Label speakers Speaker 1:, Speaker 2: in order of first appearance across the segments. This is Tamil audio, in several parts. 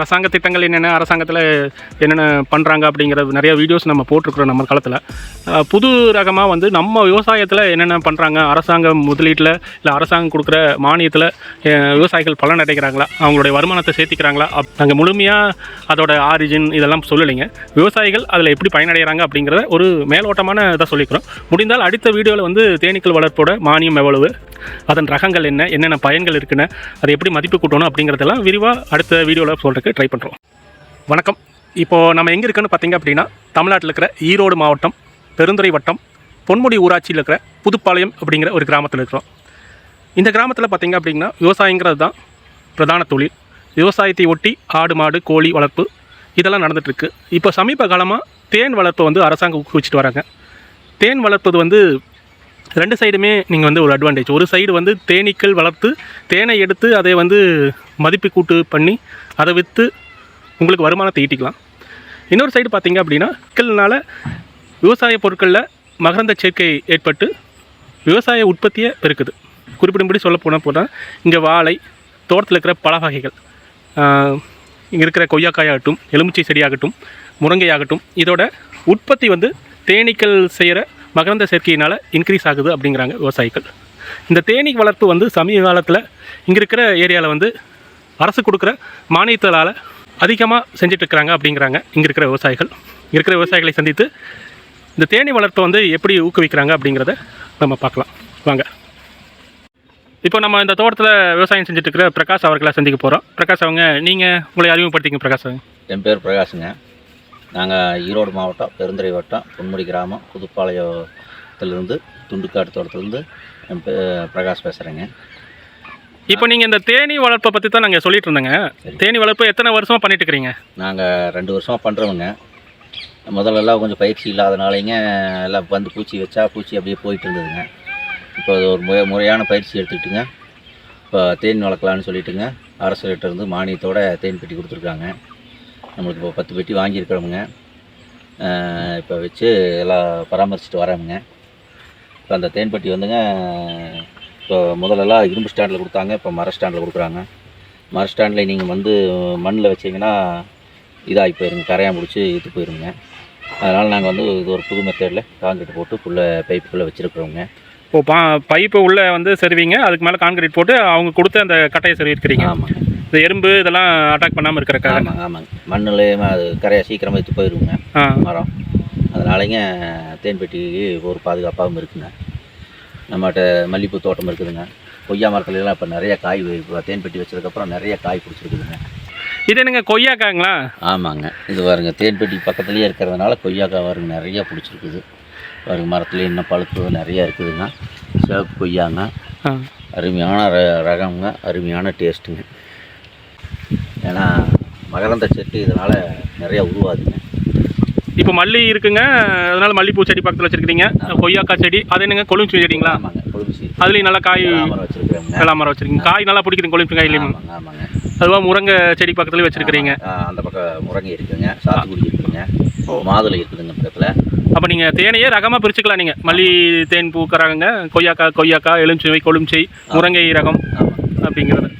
Speaker 1: அரசாங்க திட்டங்கள் என்னென்ன அரசாங்கத்தில் என்னென்ன பண்ணுறாங்க அப்படிங்கிறது நிறைய வீடியோஸ் நம்ம போட்டிருக்கிறோம் நம்ம காலத்தில். புது ரகமாக வந்து நம்ம விவசாயத்தில் என்னென்ன பண்ணுறாங்க அரசாங்க முதலீட்டில் இல்லை அரசாங்கம் கொடுக்குற மானியத்தில் விவசாயிகள் பலன் அடைக்கிறாங்களா அவங்களுடைய வருமானத்தை சேர்த்திக்கிறாங்களா? அப் நாங்கள் முழுமையாக அதோட ஆரிஜின் இதெல்லாம் சொல்லலைங்க. விவசாயிகள் அதில் எப்படி பயனடைகிறாங்க அப்படிங்கிறத ஒரு மேலோட்டமான இதை சொல்லிக்கிறோம். முடிந்தால் அடுத்த வீடியோவில் வந்து தேனீக்கள் வளர்ப்போட மானியம் எவ்வளவு? அதன் ரகங்கள் என்ன என்னென்ன பயன்கள் இருக்குன்னு அதை எப்படி மதிப்பு கூட்டணும் அப்படிங்கிறதெல்லாம் விரிவாக அடுத்த வீடியோவில் சொல்கிறதுக்கு ட்ரை பண்ணுறோம் வணக்கம். இப்போது நம்ம எங்கே இருக்குன்னு பார்த்திங்க அப்படின்னா தமிழ்நாட்டில் இருக்கிற ஈரோடு மாவட்டம் பெருந்துறை வட்டம் பொன்முடி ஊராட்சியில் இருக்கிற புதுப்பாளையம் அப்படிங்கிற ஒரு கிராமத்தில் இருக்கிறோம். இந்த கிராமத்தில் பார்த்திங்க அப்படின்னா விவசாயங்கிறது தான் பிரதான தொழில். விவசாயத்தை ஒட்டி ஆடு மாடு கோழி வளர்ப்பு இதெல்லாம் நடந்துகிட்ருக்கு இப்போ சமீப காலமாக தேன் வளர்ப்பை வந்து அரசாங்கம் ஊக்குவிச்சிட்டு வராங்க. தேன் வளர்ப்பது வந்து ரெண்டு சைடுமே நீங்கள் வந்து ஒரு அட்வான்டேஜ் ஒரு சைடு வந்து தேனீக்கள் வளர்த்து தேனை எடுத்து அதை வந்து மதிப்பு கூட்டு பண்ணி அதை விற்று உங்களுக்கு வருமானத்தை ஈட்டிக்கலாம். இன்னொரு சைடு பார்த்தீங்க அப்படின்னா மக்கள்னால விவசாய பொருட்களில் மகரந்த சேர்க்கை ஏற்பட்டு விவசாய உற்பத்தியை பெருக்குது. குறிப்பிடும்படி சொல்ல போனால் போனால் இங்கே வாழை தோட்டத்தில் இருக்கிற பல வகைகள் இங்கே இருக்கிற கொய்யாக்காயாகட்டும் எலுமிச்சை செடியாகட்டும் முருங்கையாகட்டும் இதோட உற்பத்தி வந்து தேனீக்கள் செய்கிற மகரந்த சேர்க்கையினால் இன்க்ரீஸ் ஆகுது அப்படிங்கிறாங்க விவசாயிகள். இந்த தேனீ வளர்ப்பு வந்து சமீப காலத்தில் இங்கே இருக்கிற ஏரியாவில் வந்து அரசு கொடுக்குற மானியத்தால் அதிகமாக செஞ்சிட்ருக்கிறாங்க அப்படிங்கிறாங்க இங்கே இருக்கிற விவசாயிகள். இங்கே இருக்கிற விவசாயிகளை சந்தித்து இந்த தேனீ வளர்ப்பை வந்து எப்படி ஊக்குவிக்கிறாங்க அப்படிங்கிறத நம்ம பார்க்கலாம். வாங்க. இப்போ நம்ம இந்த தோட்டத்தில் விவசாயம் செஞ்சுட்டு இருக்கிற பிரகாஷ் அவர்களை சந்திக்க போகிறோம் பிரகாஷ் அவங்க நீங்கள் உங்களை அறிமுகப்படுத்திங்க பிரகாஷ் அவங்க.
Speaker 2: என் பேர் பிரகாஷுங்க. நாங்கள் ஈரோடு மாவட்டம் பெருந்துறை வட்டம் பொன்முடி கிராமம் புதுப்பாளையத்திலிருந்து துண்டுக்காடு தோட்டத்திலேருந்து என் பே பிரகாஷ் பேசுகிறேங்க
Speaker 1: இப்போ நீங்கள் இந்த தேனீ வளர்ப்பை பற்றி தான் நாங்கள் சொல்லிட்டு இருந்தோங்க. தேனீ வளர்ப்பு எத்தனை வருஷமாக பண்ணிட்டு இருக்கிறீங்க?
Speaker 2: நாங்கள் ரெண்டு வருஷமாக பண்ணுறோமுங்க முதல்லலாம் கொஞ்சம் பயிற்சி இல்லாதனாலேங்க எல்லாம் வந்து பூச்சி வச்சா பூச்சி அப்படியே போயிட்டு இருந்ததுங்க. இப்போ அது ஒரு முறை முறையான பயிற்சி எடுத்துக்கிட்டுங்க. இப்போ தேன் வளர்க்கலான்னு சொல்லிட்டுங்க. அரசுகிட்ட இருந்து மானியத்தோட தேன் பெட்டி கொடுத்துருக்காங்க. நம்மளுக்கு இப்போ பத்து பெட்டி வாங்கியிருக்கிறோமுங்க இப்போ வச்சு எல்லாம் பராமரிச்சுட்டு வரோமுங்க இப்போ அந்த தேன் பெட்டி வந்துங்க இப்போ முதல்லலாம் இரும்பு ஸ்டாண்டில் கொடுத்தாங்க இப்போ மர ஸ்டாண்டில் கொடுக்குறாங்க. மர ஸ்டாண்டில் நீங்கள் வந்து மண்ணில் வச்சிங்கன்னா இதாகி போயிருங்க கரையான் பிடிச்சி இழுத்து போயிருங்க. அதனால் நாங்கள் வந்து இது ஒரு புது மெத்தடில் காங்கிரீட் போட்டு புள்ள பைப்புக்குள்ளே வச்சுருக்குறோங்க
Speaker 1: இப்போ பா பைப்பு உள்ளே வந்து செருவீங்க அதுக்கு மேலே கான்கிரீட் போட்டு அவங்க கொடுத்த அந்த கட்டையை செருவிருக்கிறீங்க
Speaker 2: ஆமாங்க.
Speaker 1: இந்த எறும்பு இதெல்லாம் அட்டாக் பண்ணாமல் இருக்கிறக்காக
Speaker 2: ஆமாங்க. ஆமாங்க மண்ணுலேயுமே அது கரையை சீக்கிரமாக எடுத்து போயிருங்க
Speaker 1: ஆ.
Speaker 2: மரம். அதனாலங்க தேன் பெட்டிக்கு ஒரு பாதுகாப்பாகவும் இருக்குங்க. நம்மகிட்ட மல்லிகைப்பூ தோட்டம் இருக்குதுங்க. கொய்யா மரத்துல எல்லாம் இப்போ நிறைய காய் இப்போ தேன் பெட்டி வச்சதுக்கப்புறம் நிறைய காய் பிடிச்சிருக்குதுங்க.
Speaker 1: இது என்னங்க கொய்யாக்காங்களா?
Speaker 2: ஆமாங்க. இது பாருங்க தேன் பெட்டி பக்கத்துலேயே இருக்கிறதுனால கொய்யாக்காய் பாருங்க நிறைய பிடிச்சிருக்குது. பாருங்க மரத்துலேயே இன்னும் பழுப்பு நிறைய இருக்குதுங்க. சிவப்பு கொய்யாங்க.
Speaker 1: ஆ.
Speaker 2: அருமையான ர- ரகம்ங்க அருமையான டேஸ்ட்டுங்க ஏன்னா மகரந்த செட்டு இதனால் நிறைய உருவாதுங்க
Speaker 1: இப்போ மல்லி இருக்குங்க. அதனால மல்லிப்பூ செடி பக்கத்தில் வச்சிருக்கீங்க கொய்யாக்காய் செடி அது என்னங்க? கொழும்பு செடிங்களா? அதுலேயும் நல்லா காய்
Speaker 2: மரம் வச்சுருக்கிறோங்க.
Speaker 1: வேளாமரம் வச்சிருக்கீங்க. காய் நல்லா பிடிக்குது கொழும்பு காயிலையும் அதுவாக முருங்கை செடி பக்கத்துலேயே வச்சிருக்கிறீங்க.
Speaker 2: அந்த பக்கம் முருங்கை இருக்குங்க. சாத்துக்குடி இருக்குதுங்க மாதுளை இருக்குதுங்க பக்கத்தில்.
Speaker 1: அப்போ நீங்கள் தேனையே ரகமாக பிரிச்சுக்கலாம் நீங்கள் மல்லி தேன் பூக்கறாங்க கொய்யாக்காய் கொய்யாக்காய் எலுமிச்சை கொழுமிச்சை முருங்கை ரகம் அப்படிங்கிறது.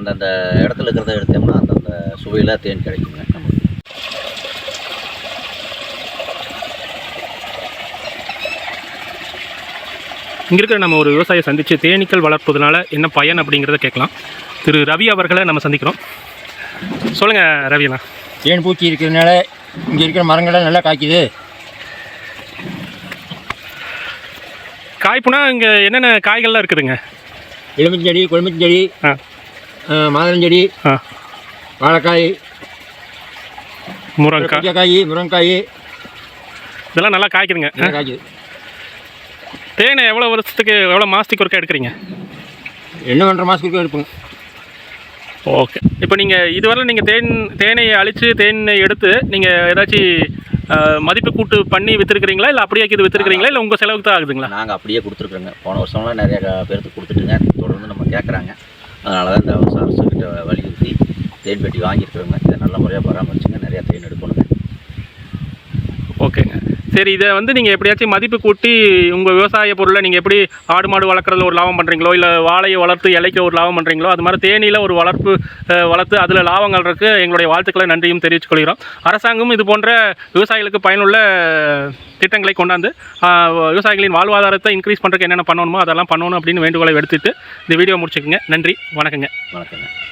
Speaker 2: அந்தந்த இடத்துல இருக்கிறத எடுத்தோம்னா அந்தந்த சுவையில் தேன் கிடைக்குங்க. நமக்கு
Speaker 1: இங்கே இருக்கிற நம்ம ஒரு விவசாயியை சந்தித்து தேனீக்கள் வளர்ப்பதுனால என்ன பயன் அப்படிங்கிறத கேட்கலாம். திரு ரவி அவர்களை நம்ம சந்திக்கிறோம். சொல்லுங்கள் ரவிண்ணா
Speaker 3: தேன் பூச்சி இருக்கிறதுனால இங்கே இருக்கிற மரங்கள்லாம் நல்லா காய்க்குது.
Speaker 1: காய்ப்புனா இங்கே என்னென்ன காய்கள்லாம் இருக்குதுங்க?
Speaker 3: எலுமிச்செடி கொழுமிச்செடி
Speaker 1: ஆ.
Speaker 3: மாதுளஞ்செடி
Speaker 1: ஆ.
Speaker 3: வாழைக்காய்
Speaker 1: முருங்கைக்காய்.
Speaker 3: கொய்யாக்காய் முருங்கைக்காய்.
Speaker 1: இதெல்லாம் நல்லா காய்க்குதுங்க.
Speaker 3: நல்லா காய்க்குது.
Speaker 1: தேனை எவ்வளோ வருஷத்துக்கு எவ்வளோ மாதத்துக்கு ஒருக்கா எடுக்கிறீங்க?
Speaker 3: என்ன ஒன்றரை மாதத்துக்கு எடுப்போங்க
Speaker 1: ஓகே. இப்போ நீங்கள் இதுவரை நீங்கள் தேன் தேனை அழித்து தேனை எடுத்து நீங்கள் ஏதாச்சும் மதிப்பு கூட்டு பண்ணி விற்றுருக்கிறீங்களா இல்லை அப்படியே இது விற்றுருக்கிறீங்களா இல்லை உங்கள் செலவுக்கு தான் ஆகுதுங்களா?
Speaker 2: நாங்கள் அப்படியே கொடுத்துருக்குறோங்க. போன வருஷம்லாம் நிறைய பேருக்கு கொடுத்துட்டுங்க. தொடர்ந்து நம்ம கேட்குறாங்க அதனால தான் இந்த வருஷம் அரசுக்கிட்ட வலியுறுத்தி தேன் வாங்கியிருக்கிறவங்க இதை நல்ல முறையாக பராமரிச்சுங்க நிறையா தேன் எடுக்கணுங்க
Speaker 1: ஓகேங்க சரி இதை வந்து நீங்கள் எப்படியாச்சும் மதிப்பு கூட்டி உங்கள் விவசாய பொருளை நீங்கள் எப்படி ஆடு மாடு வளர்க்குறதுல ஒரு லாபம் பண்ணுறீங்களோ இல்லை வாழையை வளர்த்து இலைக்க ஒரு லாபம் பண்ணுறீங்களோ அது மாதிரி தேனியில் ஒரு வளர்ப்பு வளர்த்து அதில் லாபங்கள் இருக்குது எங்களுடைய வாழ்த்துக்களை நன்றியும் தெரிவித்துக் கொள்கிறோம். அரசாங்கம் இது போன்ற விவசாயிகளுக்கு பயனுள்ள திட்டங்களை கொண்டாந்து விவசாயிகளின் வாழ்வாதாரத்தை இன்க்ரீஸ் பண்ணுறதுக்கு என்னென்ன பண்ணணுமோ அதெல்லாம் பண்ணணும் அப்படின்னு வேண்டுகோளை எடுத்துட்டு இந்த வீடியோ முடிச்சுக்கோங்க. நன்றி வணக்கங்க.
Speaker 2: வணக்கங்க.